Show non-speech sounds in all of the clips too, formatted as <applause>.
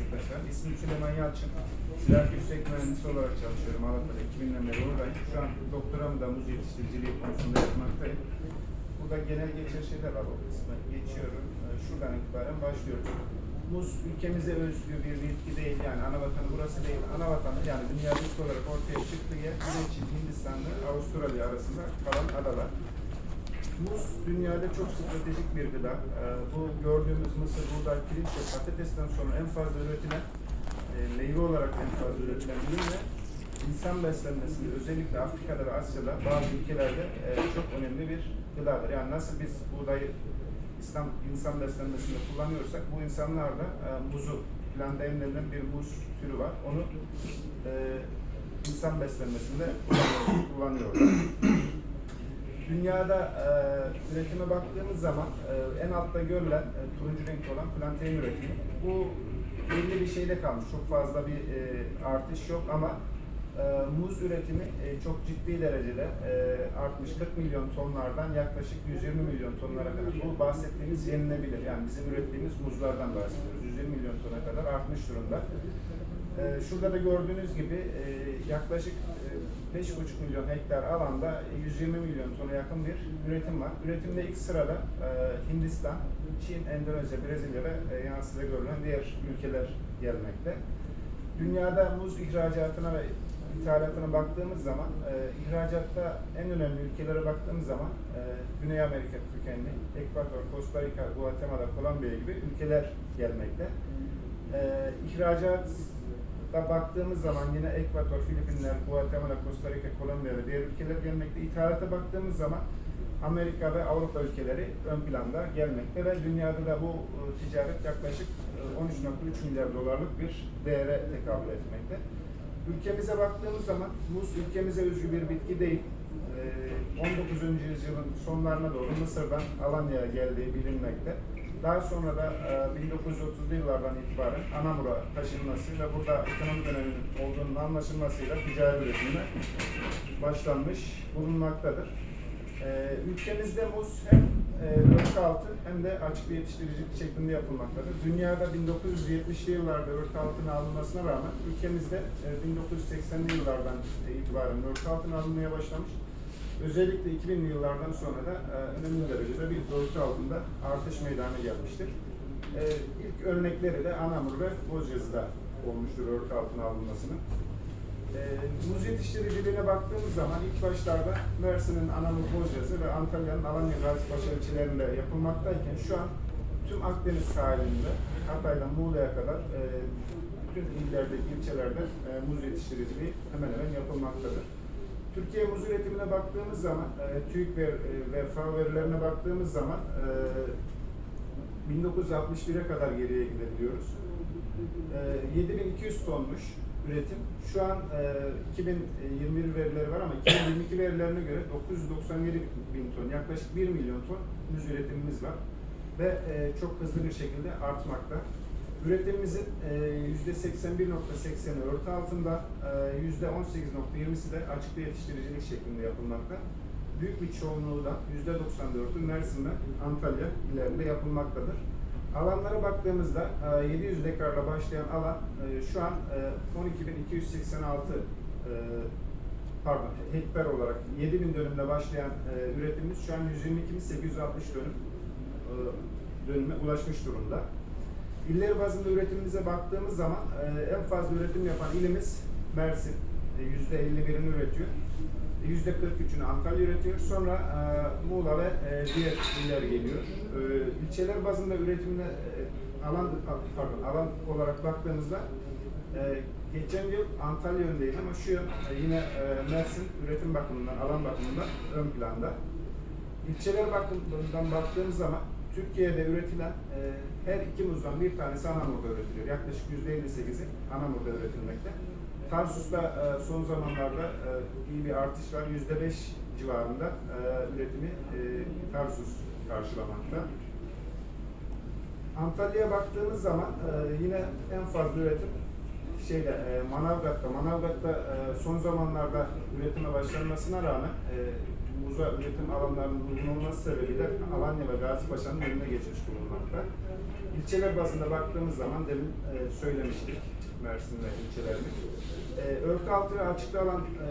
meslektaşlarım. İsmim Süleyman Yalçın. Silah Yüksek Mühendisi olarak çalışıyorum Malatya'da. 2000'den beri oradayım. Şu an doktoramı da muz yetiştiriciliği konusunda yapmaktayım. Burada genel geçer şeyler var o kısmı. Geçiyorum. Ee, Şuradan itibaren başlıyoruz. Muz ülkemize özgü bir bitki değil yani ana vatanı burası değil. Ana vatanı yani dünyada ilk olarak ortaya çıktığı yer Güney Hindistan'la Avustralya arasında kalan adalar. Muz dünyada çok stratejik bir gıda. Ee, bu gördüğümüz mısır, buğday, pirinç ve patatesten sonra en fazla üretilen, e, meyve olarak en fazla üretilen ürün ve insan beslenmesinde özellikle Afrika'da ve Asya'da bazı ülkelerde e, çok önemli bir gıdadır. Yani nasıl biz buğdayı İslam, insan beslenmesinde kullanıyorsak bu insanlar da e, muzu, planda emlenen bir muz türü var. Onu e, insan beslenmesinde kullanıyor- kullanıyorlar. Dünyada e, üretime baktığımız zaman e, en altta görülen e, turuncu renkli olan plantain üretimi. Bu belli bir şeyde kalmış. Çok fazla bir e, artış yok ama e, muz üretimi e, çok ciddi derecede e, artmış. 40 milyon tonlardan yaklaşık 120 milyon tonlara kadar. Bu bahsettiğimiz yenilebilir. Yani bizim ürettiğimiz muzlardan bahsediyoruz. 120 milyon tona kadar artmış durumda. E, şurada da gördüğünüz gibi e, yaklaşık 5,5 milyon hektar alanda 120 milyon tona yakın bir üretim var. Üretimde ilk sırada e, Hindistan, Çin, Endonezya, Brezilya ve e, yansıda görülen diğer ülkeler gelmekte. Dünyada muz ihracatına ve ithalatına baktığımız zaman, e, ihracatta en önemli ülkelere baktığımız zaman e, Güney Amerika kökenli, Ekvador, Costa Rica, Guatemala, Kolombiya gibi ülkeler gelmekte. E, ihracatta baktığımız zaman yine Ekvador, Filipinler, Guatemala, Costa Rica, Kolombiya ve diğer ülkeler gelmekte. İthalata baktığımız zaman Amerika ve Avrupa ülkeleri ön planda gelmekte ve dünyada da bu e, ticaret yaklaşık e, 13.3 milyar dolarlık bir değere tekabül etmekte. Ülkemize baktığımız zaman muz ülkemize özgü bir bitki değil. E, 19. yüzyılın sonlarına doğru Mısır'dan Alanya'ya geldiği bilinmekte. Daha sonra da e, 1930'lu yıllardan itibaren Anamur'a taşınması ve burada ekonomi döneminin olduğunun anlaşılmasıyla ticari üretimine başlanmış bulunmaktadır. Ee, ülkemizde muz hem e, örtü altı hem de açık bir yetiştiricilik şeklinde yapılmaktadır. Dünyada 1970'li yıllarda örtü altına alınmasına rağmen ülkemizde e, 1980'li yıllardan itibaren örtü altına alınmaya başlamış. Özellikle 2000'li yıllardan sonra da e, önemli derecede bir örtü altında artış meydana gelmiştir. E, ilk örnekleri de Anamur ve Bozcazı'da olmuştur örtü altına alınmasının. E, muz yetiştiriciliğine baktığımız zaman ilk başlarda Mersin'in Anamur Bozcazı ve Antalya'nın Alanya Gazipaşa ilçelerinde yapılmaktayken şu an tüm Akdeniz sahilinde Hatay'dan Muğla'ya kadar e, bütün illerdeki ilçelerde e, muz yetiştiriciliği hemen hemen yapılmaktadır. Türkiye muz üretimine baktığımız zaman, e, TÜİK ve, e, ve FAO verilerine baktığımız zaman e, 1961'e kadar geriye gidebiliyoruz. E, 7200 tonmuş üretim. Şu an e, 2021 verileri var ama 2022 verilerine göre 997 bin ton, yaklaşık 1 milyon ton muz üretimimiz var. Ve e, çok hızlı bir şekilde artmakta. Üretimimizin e, %81.80'i örtü altında, e, %18.20'si de açıkta yetiştiricilik şeklinde yapılmakta. Büyük bir çoğunluğu da %94'ü Mersin ve Antalya illerinde yapılmaktadır. Alanlara baktığımızda e, 700 dekarla başlayan alan e, şu an e, 12.286 e, pardon hektar olarak 7000 dönümle başlayan e, üretimimiz şu an 122.860 dönüm e, dönüme ulaşmış durumda. İller bazında üretimimize baktığımız zaman e, en fazla üretim yapan ilimiz Mersin. E, %51'ini üretiyor. E, %43'ünü Antalya üretiyor. Sonra e, Muğla ve e, diğer iller geliyor. E, ilçeler bazında üretimine e, alan pardon alan olarak baktığımızda e, geçen yıl Antalya öndeydi ama şu yıl e, yine e, Mersin üretim bakımından, alan bakımından ön planda. İlçeler bakımından baktığımız zaman Türkiye'de üretilen e, her iki muzdan bir tanesi Anamur'da üretiliyor. Yaklaşık %58'i Anamur'da üretilmekte. Tarsus'ta e, son zamanlarda e, iyi bir artış var. %5 civarında e, üretimi e, Tarsus karşılamakta. Antalya'ya baktığımız zaman e, yine en fazla üretim şeyde e, Manavgat'ta. Manavgat'ta e, son zamanlarda üretime başlanmasına rağmen e, muza üretim alanlarının uygun olması sebebiyle Alanya ve Gazipaşa'nın önüne geçmiş bulunmakta. İlçeler bazında baktığımız zaman demin e, söylemiştik Mersin ve ilçelerini. E, örtü altı açık alan e,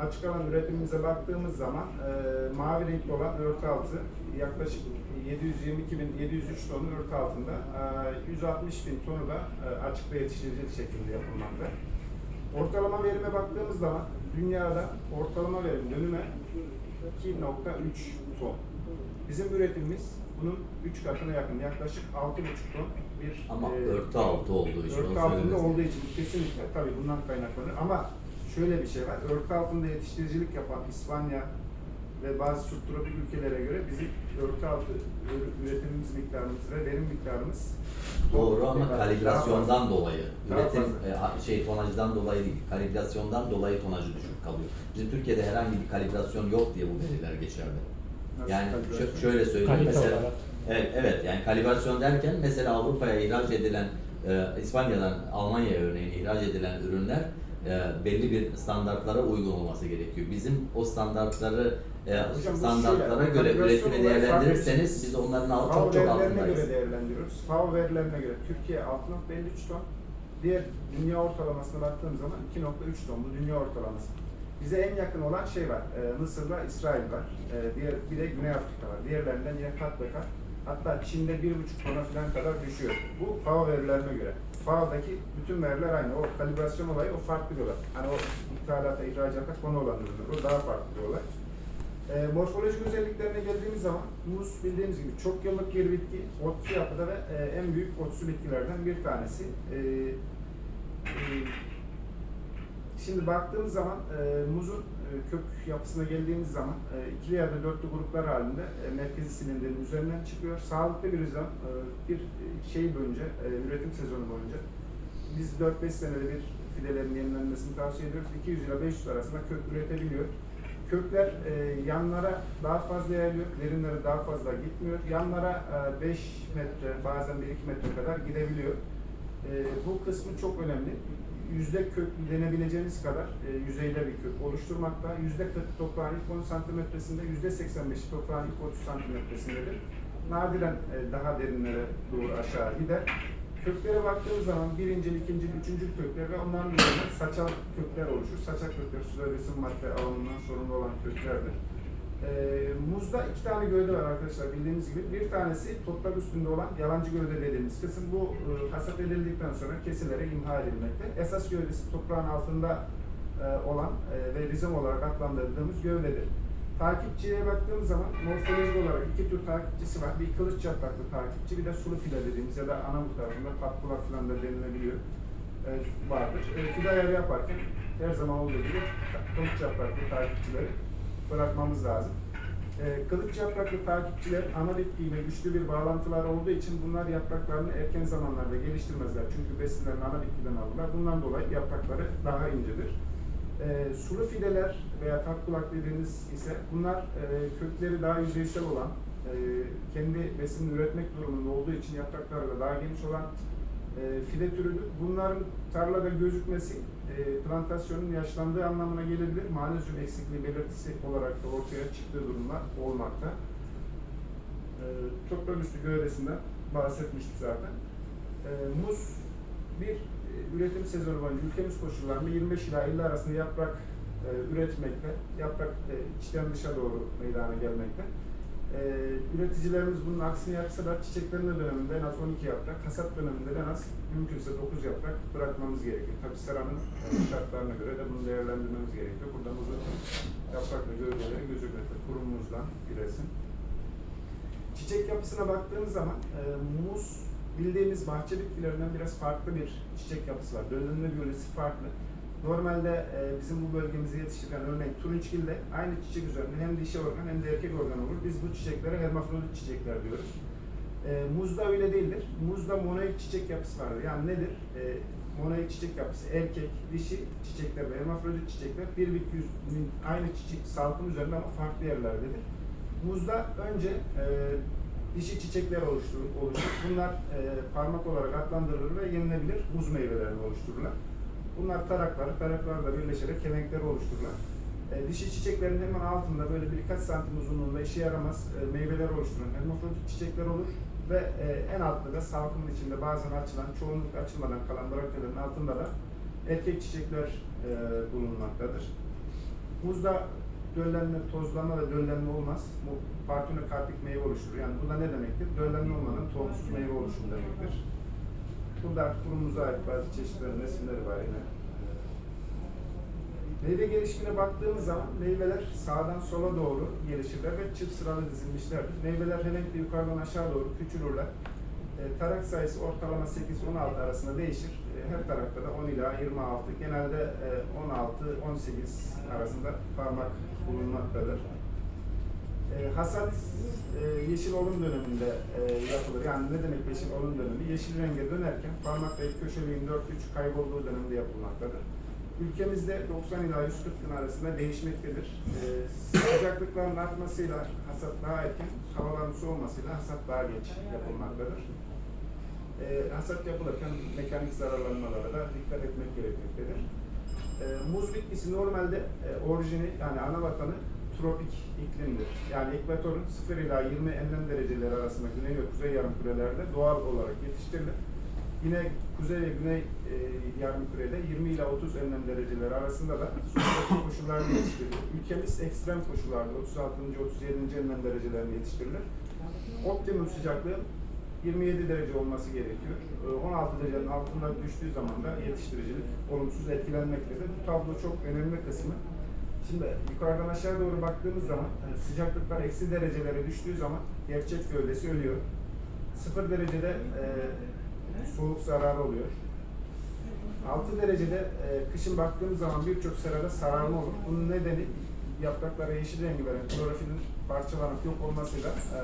açık alan üretimimize baktığımız zaman e, mavi renkli olan örtü altı yaklaşık 722 bin 703 tonun örtü altında e, 160 bin tonu da e, açıkta yetiştirici şekilde yapılmakta. Ortalama verime baktığımız zaman dünyada ortalama verim dönüme 2.3 ton. Bizim üretimimiz bunun 3 katına yakın yaklaşık 6.5 ton bir Ama e, örtü altı olduğu için Örtü onu altında söylemesi- olduğu için kesinlikle tabii bundan kaynaklanır ama şöyle bir şey var. Örtü altında yetiştiricilik yapan İspanya ve bazı subtropik ülkelere göre bizim örtü altı ür- üretimimiz miktarımız ve verim miktarımız Doğru ama kalibrasyondan dolayı, Daha üretim fazla. e, ha- şey tonajdan dolayı değil, kalibrasyondan dolayı tonajı düşük kalıyor. Bizim Türkiye'de herhangi bir kalibrasyon yok diye bu veriler geçerli. Nasıl Yani kalibrasyon? şö- şöyle söyleyeyim Kalite mesela. olarak. Evet, evet yani kalibrasyon derken mesela Avrupa'ya ihraç edilen e, İspanya'dan Almanya'ya örneğin ihraç edilen ürünler e, belli bir standartlara uygun olması gerekiyor. Bizim o standartları e, Hocam standartlara şöyle, göre üretimi değerlendirirseniz biz onların alt, çok çok altındayız. göre değerlendiriyoruz. FAO verilerine göre Türkiye 6.53 ton, diğer dünya ortalamasına baktığımız zaman 2.3 ton. Bu dünya ortalaması. Bize en yakın olan şey var. E, Mısır'la İsrail var. E, diğer bir de Güney Afrika var. Diğerlerinden yine kat be kat. Hatta Çin'de 1.5 tona falan kadar düşüyor. Bu FAO verilerine göre. FAO'daki bütün veriler aynı. O kalibrasyon olayı o farklı bir olay. Hani o ithalata, ihracata konu olan ürünler. O daha farklı bir olay. E, morfolojik özelliklerine geldiğimiz zaman muz bildiğimiz gibi çok yıllık bir bitki, otsu yapıda ve e, en büyük otsu bitkilerden bir tanesi. E, e, şimdi baktığımız zaman e, muzun e, kök yapısına geldiğimiz zaman e, ikili ya da dörtlü gruplar halinde e, merkezi silindirin üzerinden çıkıyor. Sağlıklı bir yüzden e, bir şey boyunca, e, üretim sezonu boyunca biz 4-5 senede bir fidelerin yenilenmesini tavsiye ediyoruz. 200 ile 500 arasında kök üretebiliyor. Kökler e, yanlara daha fazla yayılıyor, derinlere daha fazla gitmiyor. Yanlara e, 5 metre, bazen 1-2 metre kadar gidebiliyor. E, bu kısmı çok önemli. Yüzde kök denebileceğimiz kadar e, yüzeyde bir kök oluşturmakta. Yüzde 40 toprağın ilk 10 santimetresinde, yüzde 85 toprağın ilk 30 santimetresindedir. Nadiren e, daha derinlere doğru aşağı gider. Köklere baktığımız zaman birincil, ikincil, üçüncül kökler ve onların üzerine saçal kökler oluşur. Saçal kökler besin madde alımından sorumlu olan köklerdir. Ee, muzda iki tane gövde var arkadaşlar bildiğiniz gibi. Bir tanesi toprak üstünde olan yalancı gövde dediğimiz kısım. Bu e, hasat edildikten sonra kesilere imha edilmekte. Esas gövdesi toprağın altında e, olan e, ve rizom olarak adlandırdığımız gövdedir. Takipçiye baktığımız zaman morfolojik olarak iki tür takipçisi var. Bir kılıç yapraklı takipçi, bir de sulu file dediğimiz ya da anamut tarafında patbular falan da denilebiliyor. E, vardır. E, fide ayarı yaparken her zaman olduğu gibi kılıç yapraklı takipçileri bırakmamız lazım. E, kılıç yapraklı takipçiler ana bitkiyle güçlü bir bağlantılar olduğu için bunlar yapraklarını erken zamanlarda geliştirmezler. Çünkü besinlerini ana bitkiden alırlar. Bundan dolayı yaprakları daha incedir. E, sulu fideler veya tat kulak dediğimiz ise bunlar e, kökleri daha yüzeysel olan, e, kendi besinini üretmek durumunda olduğu için yaprakları da daha geniş olan e, fide türüdür. Bunların tarlada gözükmesi e, plantasyonun yaşlandığı anlamına gelebilir. Manezyum eksikliği belirtisi olarak da ortaya çıktığı durumlar olmakta. E, toprak üstü gövdesinden bahsetmiştik zaten. E, muz bir e, üretim sezonu boyunca ülkemiz koşullarında 25 ila 50 arasında yaprak e, üretmekte. Yaprak e, içten dışa doğru meydana gelmekte. E, üreticilerimiz bunun aksini yapsa da çiçeklenme döneminde en az 12 yaprak, hasat döneminde de en az mümkünse 9 yaprak bırakmamız gerekiyor. Tabii seranın e, şartlarına göre de bunu değerlendirmemiz gerekiyor. Burada muzun yaprak ve gövdeleri gözükmekte. Kuru muzdan bir resim. Çiçek yapısına baktığımız zaman e, muz bildiğimiz bahçe bitkilerinden biraz farklı bir çiçek yapısı var. Dönülme biyolojisi farklı. Normalde e, bizim bu bölgemize yetiştirilen örneğin turunçgilde aynı çiçek üzerinde hem dişi organ hem de erkek organ olur. Biz bu çiçeklere hermafrodit çiçekler diyoruz. E, muzda öyle değildir. Muzda monoik çiçek yapısı vardır. Yani nedir? E, monoik çiçek yapısı erkek, dişi çiçekler ve hermafrodit çiçekler bir bitki aynı çiçek salkım üzerinde ama farklı yerlerdedir. Muzda önce e, dişi çiçekler oluşturur, oluşur. Bunlar e, parmak olarak adlandırılır ve yenilebilir muz meyvelerini oluştururlar. Bunlar taraklar, taraklarla birleşerek kelenkleri oluştururlar. E, dişi çiçeklerin hemen altında böyle birkaç santim uzunluğunda işe yaramaz e, meyveler oluşturan hermafrodit çiçekler olur ve e, en altta da salkımın içinde bazen açılan, çoğunlukla açılmadan kalan bırakıların altında da erkek çiçekler e, bulunmaktadır. Muzda döllenme, tozlanma ve döllenme olmaz. Bu partenokarpik meyve oluşturur. Yani bu da ne demektir? Döllenme olmadan tohumsuz meyve oluşumu demektir. Burada kurumuza ait bazı çeşitlerin resimleri var yine. Meyve gelişimine baktığımız zaman meyveler sağdan sola doğru gelişirler ve çift sıralı dizilmişlerdir. Meyveler genellikle yukarıdan aşağı doğru küçülürler. E, tarak sayısı ortalama 8-16 arasında değişir. E, her tarakta da 10 ila 26, genelde e, 16-18 arasında parmak bulunmaktadır. E, hasat e, yeşil olum döneminde e, yapılır. Yani ne demek yeşil olum dönemi? Yeşil renge dönerken parmaktaki köşeliğin 4-3 kaybolduğu dönemde yapılmaktadır. Ülkemizde 90 ila 140 gün arasında değişmektedir. E, sıcaklıkların artmasıyla hasat daha erken, havaların soğumasıyla hasat daha geç yapılmaktadır. E, hasat yapılırken mekanik zararlanmalara da dikkat etmek gerekmektedir. E, muz bitkisi normalde e, orijini yani ana vatanı tropik iklimdir. Yani ekvatorun 0 ila 20 enlem dereceleri arasında güney ve kuzey yarımkürelerde doğal olarak yetiştirilir. Yine kuzey ve güney e, yarımkürede 20 ila 30 enlem dereceleri arasında da soğuk <coughs> koşullarda yetiştirilir. Ülkemiz ekstrem koşullarda 36. 37. enlem derecelerinde yetiştirilir. Optimum sıcaklığı 27 derece olması gerekiyor. E, 16 derecenin altında düştüğü zaman da yetiştiricilik olumsuz etkilenmektedir. Bu tablo çok önemli kısmı. Şimdi yukarıdan aşağı doğru baktığımız zaman yani sıcaklıklar eksi derecelere düştüğü zaman gerçek gövdesi ölüyor. Sıfır derecede e, soğuk zararı oluyor. 6 derecede e, kışın baktığımız zaman birçok serada sararma olur. Bunun nedeni yapraklara yeşil rengi veren klorofilin parçalanıp yok olmasıyla e,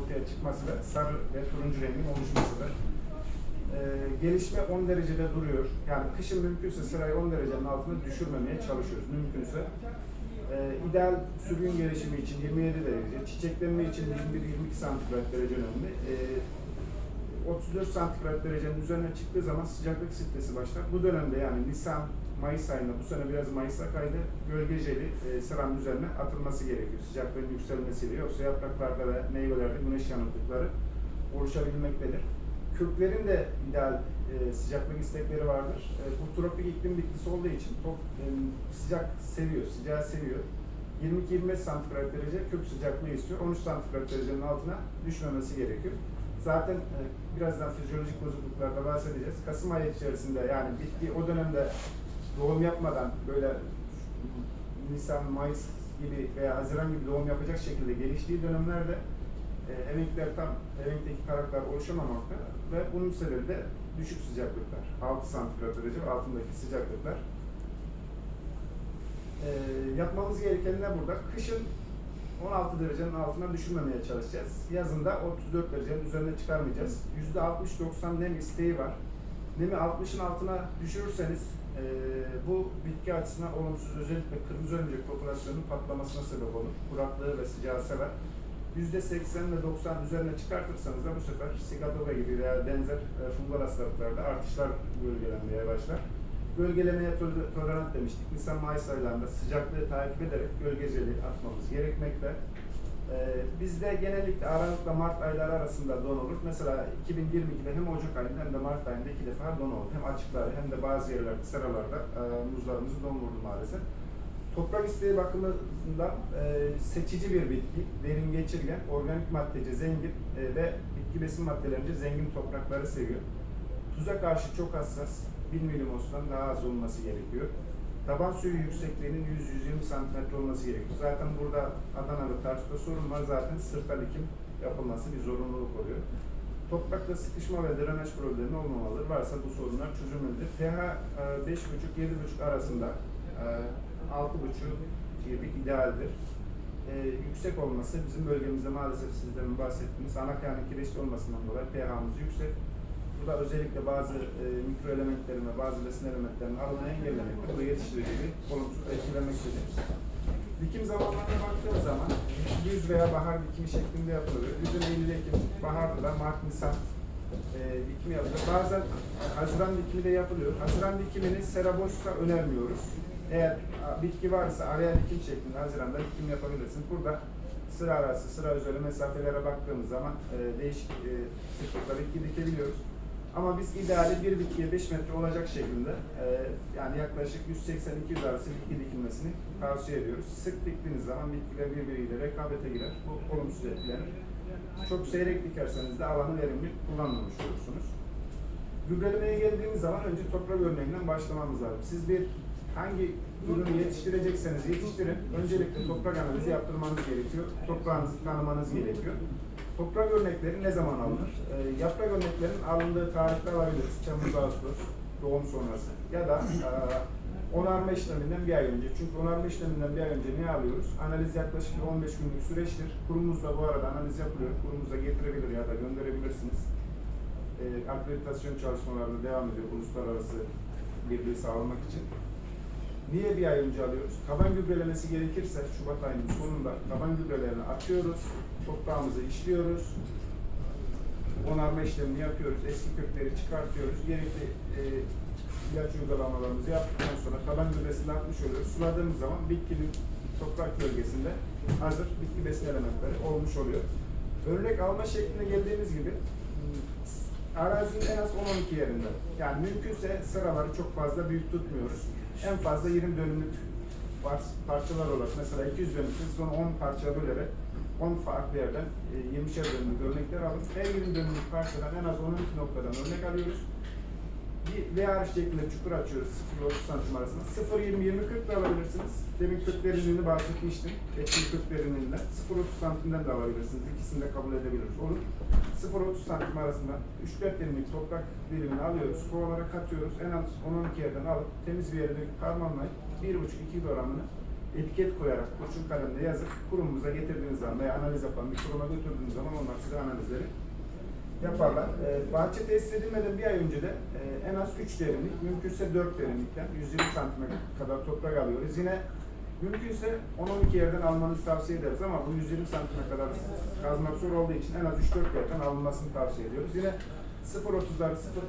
ortaya çıkmasıyla sarı ve turuncu rengin oluşmasıdır. Gelişme 10 derecede duruyor. Yani kışın mümkünse sırayı 10 derecenin altına düşürmemeye çalışıyoruz. Mümkünse. E, ideal sürgün gelişimi için 27 derece, çiçeklenme için 21-22 santigrat derece önemli. E, 34 santigrat derecenin üzerine çıktığı zaman sıcaklık stresi başlar. Bu dönemde yani Nisan, Mayıs ayında, bu sene biraz Mayıs'a kaydı, gölge jeli e, sıranın üzerine atılması gerekiyor sıcaklığın yükselmesiyle. Yoksa yapraklarda ve meyvelerde güneş yanıklıkları oluşabilmektedir. Köklerin de ideal e, sıcaklık istekleri vardır. E, bu tropik iklim bitkisi olduğu için çok e, sıcak seviyor, sıcağı seviyor. 22-25 santigrat derece kök sıcaklığı istiyor. 13 santigrat derecenin altına düşmemesi gerekiyor. Zaten e, birazdan fizyolojik bozukluklarda bahsedeceğiz. Kasım ayı içerisinde yani bitki o dönemde doğum yapmadan böyle Nisan, Mayıs gibi veya Haziran gibi doğum yapacak şekilde geliştiği dönemlerde e, emekler tam emekteki karakter oluşamamakta ve bunun sebebi de düşük sıcaklıklar. 6 santigrat derece altındaki sıcaklıklar. E, yapmamız gereken ne burada? Kışın 16 derecenin altına düşürmemeye çalışacağız. Yazında 34 derecenin üzerine çıkarmayacağız. %60-90 nem isteği var. Nemi 60'ın altına düşürürseniz e, bu bitki açısından olumsuz özellikle kırmızı örümcek popülasyonunun patlamasına sebep olur. Kuraklığı ve sıcağı sever. %80 ve 90 üzerine çıkartırsanız da bu sefer sigatova gibi veya benzer e, fungal hastalıklarda artışlar bölgelenmeye başlar. Gölgelemeye tol- tolerant demiştik. Nisan Mayıs aylarında sıcaklığı takip ederek gölgeceli atmamız gerekmekte. Ee, bizde genellikle Aralık'la Mart ayları arasında don olur. Mesela 2022'de hem Ocak ayında hem de Mart ayında iki defa don oldu. Hem açıklarda hem de bazı yerlerde, seralarda e, muzlarımızı don vurdu maalesef. Toprak isteği bakımından e, seçici bir bitki, verim geçirgen, organik maddece zengin e, ve bitki besin maddelerince zengin toprakları seviyor. Tuza karşı çok hassas, 1 milimostan daha az olması gerekiyor. Taban suyu yüksekliğinin 100-120 santimetre olması gerekiyor. Zaten burada Adana'da Tarsus'ta sorun var. Zaten sırta dikim yapılması bir zorunluluk oluyor. Toprakta sıkışma ve drenaj problemi olmamalıdır. Varsa bu sorunlar çözülmelidir. pH e, 5,5-7,5 arasında e, 6,5 gibi idealdir. E, yüksek olması bizim bölgemizde maalesef sizden bahsettiğiniz ana kaynak kireçli olmasından dolayı pH'ımız yüksek. Bu da özellikle bazı e, mikro elementlerin ve bazı besin elementlerinin alımını engellemekte. Bu yetiştiriciliği olumsuz etkilemektedir. Dikim zamanlarına baktığımız zaman güz veya bahar dikimi şeklinde yapılıyor. Güzün Eylül Ekim, baharda da Mart Nisan e, dikimi yapılıyor. Bazen Haziran dikimi de yapılıyor. Haziran dikimini sera boşsa önermiyoruz. Eğer bitki varsa araya dikim şeklinde Haziran'da dikim yapabilirsiniz. Burada sıra arası, sıra üzeri mesafelere baktığımız zaman e, değişik e, sıklıkla bitki dikebiliyoruz. Ama biz ideali bir bitkiye 5 metre olacak şekilde e, yani yaklaşık 180-200 arası bitki dikilmesini tavsiye ediyoruz. Sık diktiğiniz zaman bitkiler birbiriyle rekabete girer. Bu olumsuz etkilenir. Çok seyrek dikerseniz de alanı verimli kullanmamış olursunuz. Gübrelemeye geldiğimiz zaman önce toprak örneğinden başlamamız lazım. Siz bir hangi ürünü yetiştirecekseniz yetiştirin. Öncelikle toprak analizi yaptırmanız gerekiyor. Toprağınızı tanımanız gerekiyor. Toprak örnekleri ne zaman alınır? Ee, yaprak örneklerin alındığı tarihte alabiliriz. Temmuz, Ağustos, doğum sonrası. Ya da e, onarma işleminden bir ay önce. Çünkü onarma işleminden bir ay önce ne alıyoruz? Analiz yaklaşık 15 günlük süreçtir. Kurumumuzda bu arada analiz yapılıyor. Kurumuza getirebilir ya da gönderebilirsiniz e, akreditasyon çalışmalarına devam ediyor uluslararası birliği sağlamak için. Niye bir ay önce alıyoruz? Taban gübrelemesi gerekirse Şubat ayının sonunda taban gübrelerini atıyoruz, toprağımızı işliyoruz, onarma işlemini yapıyoruz, eski kökleri çıkartıyoruz, gerekli e, ilaç uygulamalarımızı yaptıktan sonra taban gübresini atmış oluyoruz. Suladığımız zaman bitkinin toprak bölgesinde hazır bitki besin elementleri olmuş oluyor. Örnek alma şekline geldiğimiz gibi arazinin en az 10-12 yerinde. Yani mümkünse sıraları çok fazla büyük tutmuyoruz. En fazla 20 dönümlük parçalar olarak mesela 200 dönümlük onu 10 parçaya bölerek 10 farklı yerden e, 20'şer dönümlük örnekler alın. Her 20 dönümlük parçadan en az 12 noktadan örnek alıyoruz. Bir V harf şeklinde çukur açıyoruz 0-30 santim arasında. 0 20 20 40 da alabilirsiniz. Demin 40 derinliğini bahsetmiştim. Etkili 40 derinliğinden. 0-30 santimden de alabilirsiniz. İkisini de kabul edebiliriz. Olur. 0-30 santim arasında 3-4 dilimlik toprak dilimini alıyoruz. Kovalara katıyoruz. En az 10-12 yerden alıp temiz bir döküp harmanlayıp 1,5-2 gramını etiket koyarak kurşun kalemle yazıp kurumumuza getirdiğiniz zaman veya analiz yapan bir kuruma götürdüğünüz zaman onlar size analizleri yaparlar. Ee, bahçe tesis edilmeden bir ay önce de e, en az 3 derinlik, mümkünse 4 derinlikten 120 santime kadar toprak alıyoruz. Yine mümkünse 10-12 yerden almanızı tavsiye ederiz ama bu 120 santime kadar kazmak zor olduğu için en az 3-4 yerden alınmasını tavsiye ediyoruz. Yine 0.30'ları 0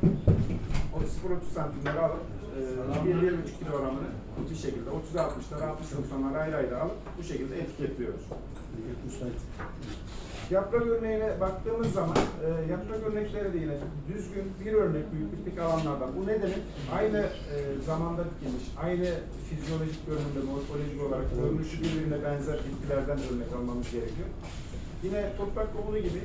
o 0.30 santimleri alıp e, 1-1,5 kilo oranını bir şekilde 30'a 60'lara 60 santimleri ayrı ayrı alıp bu şekilde etiketliyoruz. Yaprak örneğine baktığımız zaman e, yaprak örnekleri de yine düzgün bir örnek büyüklükteki alanlardan. Bu ne demek? Aynı e, zamanda dikilmiş, aynı fizyolojik görünümde, morfolojik olarak görünüşü birbirine benzer bitkilerden örnek almamız gerekiyor. Yine toprak dolu gibi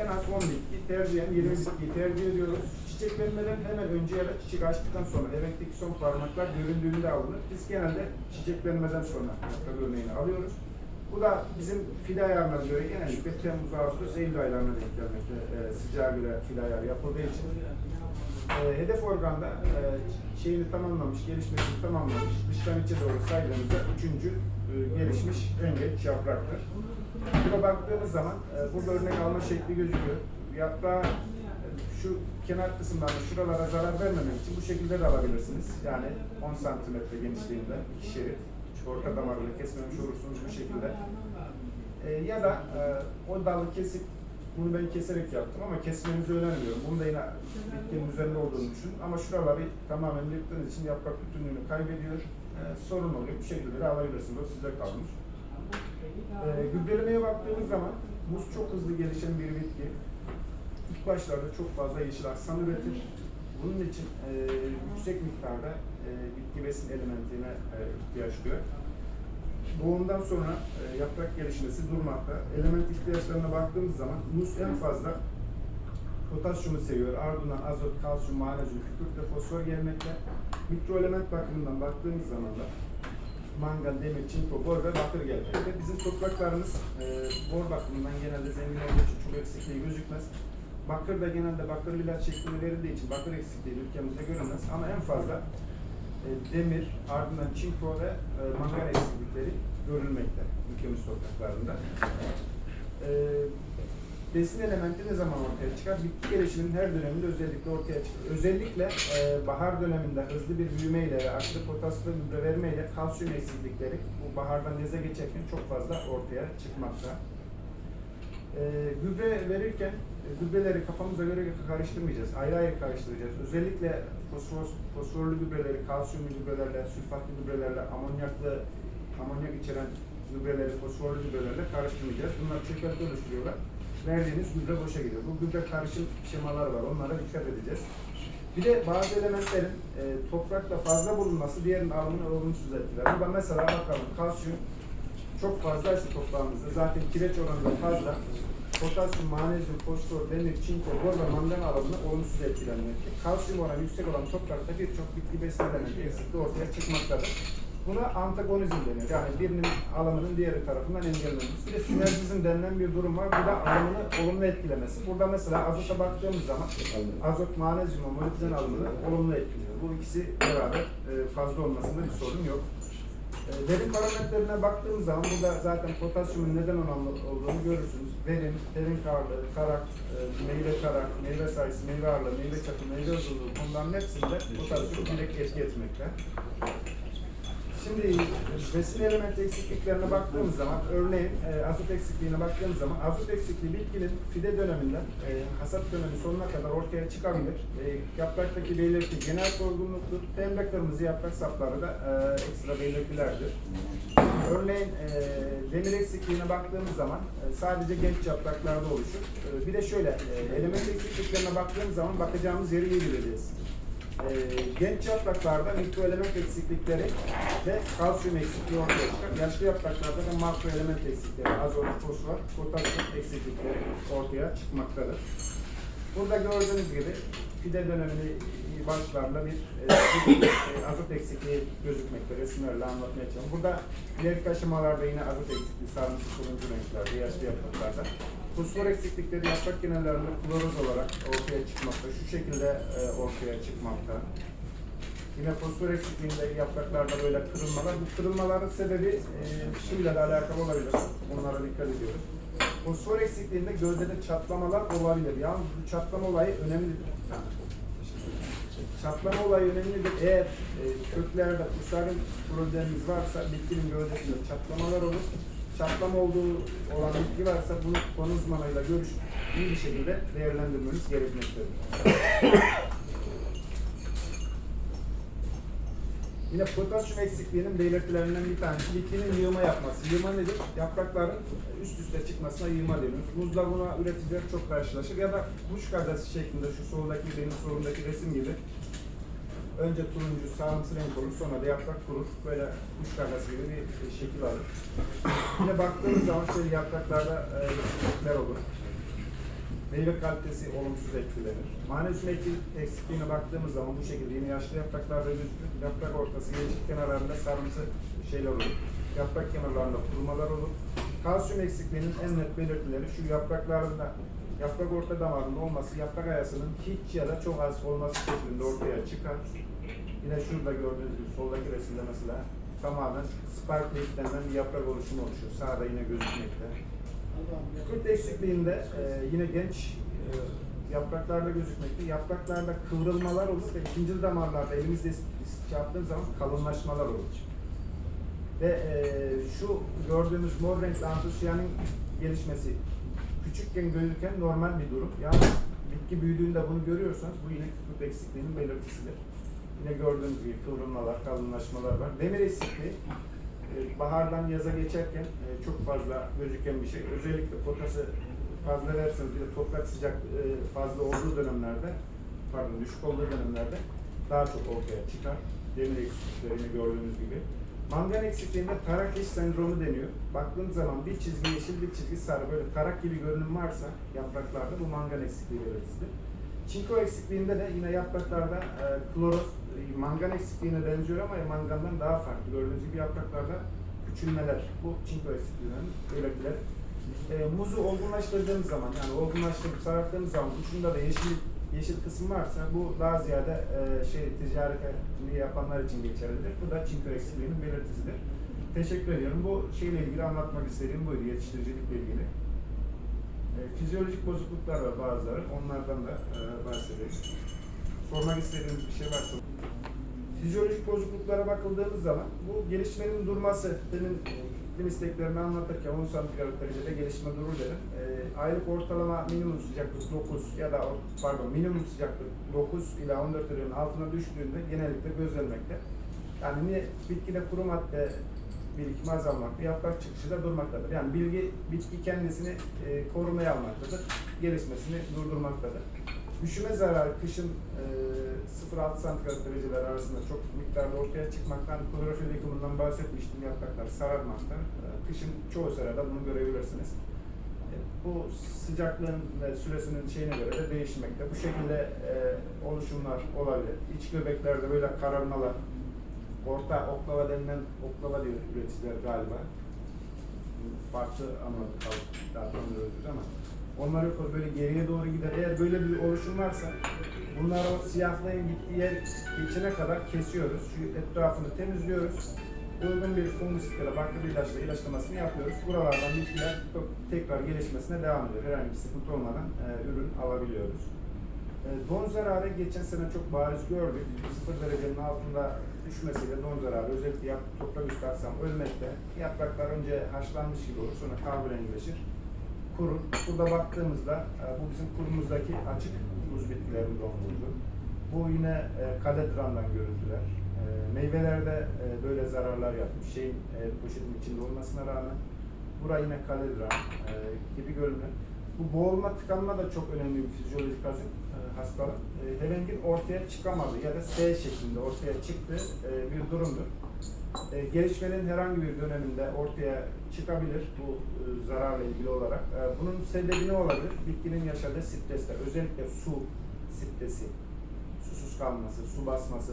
en az 10 bitki, tercihen 20 bitki tercih ediyoruz. Çiçeklenmeden hemen önce ya da çiçek açtıktan sonra emekteki son parmaklar göründüğünde alınır. Biz genelde çiçeklenmeden sonra yaprak örneğini alıyoruz. Bu da bizim fide ayarına göre genellikle Temmuz, Ağustos, Eylül aylarına denk gelmekte. E, sıcağa göre fide ayarı yapıldığı için. E, hedef organda e, şeyini tamamlamış, gelişmesini tamamlamış. Dıştan içe doğru saydığımızda üçüncü e, gelişmiş öngeç yapraktır. Buna baktığımız zaman e, burada örnek alma şekli gözüküyor. Yaprağı e, şu kenar kısımlarında şuralara zarar vermemek için bu şekilde de alabilirsiniz. Yani 10 santimetre genişliğinde iki şerit orta damarını kesmemiş olursunuz bu şekilde. E, ya da e, o dalı kesip bunu ben keserek yaptım ama kesmenizi önermiyorum. Bunu da yine bitkinin üzerinde olduğunu düşünün. Ama şuraları tamamen yırttığınız için yaprak bütünlüğünü kaybediyor. E, sorun oluyor. Bu şekilde de alabilirsiniz. O size kalmış. E, gübrelemeye baktığımız zaman muz çok hızlı gelişen bir bitki. İlk başlarda çok fazla yeşil aksan üretir. Bunun için e, yüksek miktarda bitki besin elementine e, ihtiyaç duyar. Doğumdan sonra e, yaprak gelişmesi durmakta. Element ihtiyaçlarına baktığımız zaman muz en fazla potasyumu seviyor. Ardından azot, kalsiyum, magnezyum, kükürt ve fosfor gelmekte. Mikroelement bakımından baktığımız zaman da mangan, demir, çinko, bor ve bakır gelmekte. Bizim topraklarımız e, bor bakımından genelde zengin olduğu için çok eksikliği gözükmez. Bakır da genelde bakır ilaç şeklinde verildiği için bakır eksikliği ülkemizde görülmez. Ama en fazla e, demir, ardından çinko ve e, mangan eksiklikleri görülmekte ülkemiz topraklarında. E, besin elementi ne zaman ortaya çıkar? Bitki gelişiminin her döneminde özellikle ortaya çıkıyor. Özellikle e, bahar döneminde hızlı bir büyümeyle ve aşırı potaslı gübre vermeyle kalsiyum eksiklikleri bu bahardan yaza geçerken çok fazla ortaya çıkmakta. E, gübre verirken gübreleri kafamıza göre karıştırmayacağız. Ayrı ayrı karıştıracağız. Özellikle fosfor, fosforlu gübreleri, kalsiyumlu gübrelerle, sülfatlı gübrelerle, amonyaklı, amonyak içeren gübreleri, fosforlu gübrelerle karıştırmayacağız. Bunlar çökelti oluşturuyorlar. Verdiğiniz gübre boşa gidiyor. Bu gübre karışım şemaları var. Onlara dikkat edeceğiz. Bir de bazı elementlerin e, toprakta fazla bulunması diğerinin alımını olumsuz etkiler. Burada mesela bakalım kalsiyum çok fazlaysa toprağımızda zaten kireç oranı fazla. Potasyum, magnezyum, fosfor, demir, çinko, bor ve mangan alımını olumsuz etkilenmekte. Kalsiyum oranı yüksek olan toprakta birçok bitki besin elementi eksikliği ortaya çıkmaktadır. Buna antagonizm denir. Yani birinin alımının diğeri tarafından engellenmesi. Bir de sinerjizm denilen bir durum var. Bu da alımını olumlu etkilemesi. Burada mesela azota baktığımız zaman azot, magnezyum ve molibden alımını olumlu etkiliyor. Bu ikisi beraber e, fazla olmasında bir sorun yok. E, Verim parametrelerine baktığımız zaman burada zaten potasyumun neden önemli olduğunu görürsünüz. Verim, verim kararlı, karak, e, meyve karak, meyve sayısı, meyve ağırlığı, meyve çapı, meyve uzunluğu bunların hepsinde potasyum direkt etki etmekte. Şimdi besin element eksikliklerine baktığımız zaman, örneğin e, azot eksikliğine baktığımız zaman, azot eksikliği bitkinin fide döneminden e, hasat dönemi sonuna kadar ortaya çıkabilir. E, yapraktaki belirti genel sorgunluktur. Pembe kırmızı yaprak sapları da e, ekstra belirtilerdir. Örneğin e, demir eksikliğine baktığımız zaman e, sadece genç yapraklarda oluşur. E, bir de şöyle, e, element eksikliklerine baktığımız zaman bakacağımız yeri iyi bileceğiz. E, genç yapraklarda mikroelement eksiklikleri ve kalsiyum eksikliği ortaya çıkar. Yaşlı yapraklarda da makro element eksiklikleri, azot, fosfor, potasyum eksiklikleri ortaya çıkmaktadır. Burada gördüğünüz gibi fide dönemini başlarla bir e, bir, e, azot eksikliği gözükmekte. Resimlerle anlatmaya çalışıyorum. Burada ileriki aşamalarda yine azot eksikliği sarımsı turuncu renklerde, yaşlı yapraklarda. Fosfor eksiklikleri yaprak genellerinde kloroz olarak ortaya çıkmakta. Şu şekilde e, ortaya çıkmakta. Yine fosfor eksikliğinde yapraklarda böyle kırılmalar. Bu kırılmaların sebebi e, da alakalı olabilir. Onlara dikkat ediyoruz. Fosfor eksikliğinde gövdede çatlamalar olabilir. Yalnız bu çatlama olayı önemlidir. Çatlama olayı önemlidir. Eğer e, köklerde usarin problemimiz varsa bitkinin gövdesinde çatlamalar olur. Çatlama olduğu olan bitki varsa bunu konu uzmanıyla görüşüp iyi bir şekilde değerlendirmeniz gerekmektedir. Yine potasyum eksikliğinin belirtilerinden bir tanesi bitkinin yığma yapması. Yığma nedir? Yaprakların üst üste çıkmasına yığma denir. Muzla buna üreticiler çok karşılaşır ya da kuş kardası şeklinde şu soldaki benim solumdaki resim gibi önce turuncu sarımsı renk olur sonra da yaprak kurur. Böyle kuş kardası gibi bir şekil alır. Yine baktığımız zaman şöyle yapraklarda eksiklikler olur. Meyve kalitesi olumsuz etkilenir. Eksikliği- eksikliğine baktığımız zaman bu şekilde yine yaşlı yapraklarda gözükür. Yaprak ortası, yeşil kenarlarında sarımsı şeyler olur. Yaprak kenarlarında kurumalar olur. Kalsiyum eksikliğinin en net belirtileri şu yapraklarda yaprak orta damarında olması, yaprak ayasının hiç ya da çok az olması şeklinde ortaya çıkar. Yine şurada gördüğünüz gibi soldaki resimde mesela tamamen spark leaf denilen bir yaprak oluşumu oluşuyor. Sağda yine gözükmekte. Kükürt eksikliğinde e, yine genç e, yapraklarda gözükmekte. Yapraklarda kıvrılmalar olur ve ikinci damarlarda elimizde şey yaptığımız zaman kalınlaşmalar olur. Ve e, şu gördüğümüz mor renkli antosiyanın gelişmesi küçükken gözüken normal bir durum. Yani bitki büyüdüğünde bunu görüyorsanız bu yine kükürt eksikliğinin belirtisidir. Yine gördüğünüz gibi kıvrılmalar, kalınlaşmalar var. Demir eksikliği e, bahardan yaza geçerken e, çok fazla gözüken bir şey. Özellikle potası fazla verseniz bir de toprak sıcak e, fazla olduğu dönemlerde, pardon düşük olduğu dönemlerde daha çok ortaya çıkar. Demir eksikliklerini gördüğünüz gibi. Mangan eksikliğinde tarak sendromu deniyor. Baktığınız zaman bir çizgi yeşil, bir çizgi sarı böyle tarak gibi görünüm varsa yapraklarda bu mangan eksikliği belirtisidir. Çinko eksikliğinde de yine yapraklarda e, kloroz, e, mangan eksikliğine benziyor ama mangandan daha farklı. Gördüğünüz gibi yapraklarda küçülmeler. Bu çinko eksikliğinin belirtileri. E, muzu olgunlaştırdığımız zaman yani olgunlaştırıp sararttığımız zaman ucunda da yeşil yeşil kısım varsa bu daha ziyade e, şey ticaretini yapanlar için geçerlidir. Bu da çinko eksikliğinin belirtisidir. Teşekkür ediyorum. Bu şeyle ilgili anlatmak istediğim buydu yetiştiricilikle ilgili. E, fizyolojik bozukluklar var bazıları. Onlardan da e, bahsedeyim. Sormak istediğiniz bir şey varsa. Fizyolojik bozukluklara bakıldığımız zaman bu gelişmenin durması, senin iklim isteklerini anlatırken 10 santigrat derecede gelişme durur dedim. E, aylık ortalama minimum sıcaklık 9 ya da pardon minimum sıcaklık 9 ila 14 derecenin altına düştüğünde genellikle gözlenmekte. Yani niye bitkide kuru madde birikimi azalmakta, yaprak çıkışı da durmaktadır. Yani bilgi bitki kendisini e, korumaya almaktadır, gelişmesini durdurmaktadır. Üşüme zararı kışın e, 0-6 santigrat dereceler arasında çok miktarda ortaya çıkmaktan, klorofil yıkımından bahsetmiştim, yapraklar sararmakta. E, kışın çoğu sırada bunu görebilirsiniz. E, bu sıcaklığın ve süresinin şeyine göre de değişmekte. Bu şekilde e, oluşumlar olabilir. İç göbeklerde böyle kararmalar, orta oklava denilen oklava diyor üreticiler galiba. Farklı anladık daha tanıyoruz biz ama onlar yok böyle geriye doğru gider. Eğer böyle bir oluşum varsa bunlar o siyahlığın gittiği yer geçene kadar kesiyoruz. Şu etrafını temizliyoruz. Uygun bir da bakteri ilaçla ilaçlamasını yapıyoruz. Buralardan bitkiler tekrar gelişmesine devam ediyor. Herhangi bir sıkıntı olmadan e, ürün alabiliyoruz. E, Don zararı geçen sene çok bariz gördük. Sıfır derecenin altında düşmesiyle don zararı özellikle yap, toprak üstü ölmekte. Yapraklar önce haşlanmış gibi olur sonra kahverengileşir. Kurur. Burada baktığımızda e, bu bizim kurumuzdaki açık buz bitkilerin donluğudu. Bu yine e, kaledrandan görüntüler. E, meyvelerde böyle zararlar yapmış. Şeyin poşetin içinde olmasına rağmen Bura yine kaledran gibi görünüyor. Bu boğulma tıkanma da çok önemli bir fizyolojik hazır, hastalık. Herengin ortaya çıkamadı ya da S şeklinde ortaya çıktığı e, bir durumdur. E, gelişmenin herhangi bir döneminde ortaya çıkabilir bu e, zararla ilgili olarak. E, bunun sebebi ne olabilir? Bitkinin yaşadığı stresler, özellikle su stresi, susuz kalması, su basması,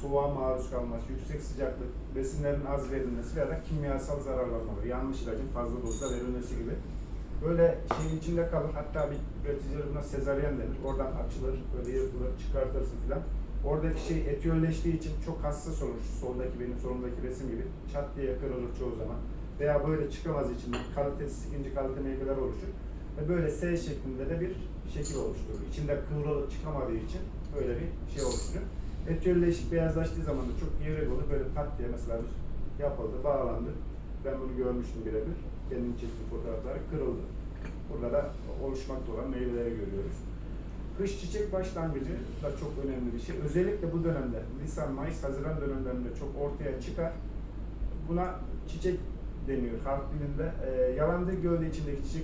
soğuğa maruz kalması, yüksek sıcaklık, besinlerin az verilmesi ya da kimyasal zararlanmaları, yanlış ilacın fazla dozda verilmesi gibi. Böyle şeyin içinde kalır, hatta bir üreticiler buna sezaryen denir. Oradan açılır, böyle yırtılır, çıkartırsın filan. Oradaki şey etiyolleştiği için çok hassas olur. Şu soldaki benim solumdaki resim gibi. Çat diye kırılır çoğu zaman. Veya böyle çıkamaz içinden. Kalitesiz ikinci kalite meyveler oluşur. Ve böyle S şeklinde de bir şekil oluşturur. İçinde kıvrılıp çıkamadığı için böyle bir şey oluşturuyor. Etiyolleşik beyazlaştığı zaman da çok gevrek olur. Böyle pat diye mesela bir yapıldı, bağlandı. Ben bunu görmüştüm birebir. Kendim çektiğim fotoğrafları kırıldı. Burada da oluşmakta olan meyveleri görüyoruz. Kış çiçek başlangıcı da çok önemli bir şey. Özellikle bu dönemde, Nisan, Mayıs, Haziran dönemlerinde çok ortaya çıkar. Buna çiçek deniyor halk dilinde. Ee, yalandığı gövde içindeki çiçek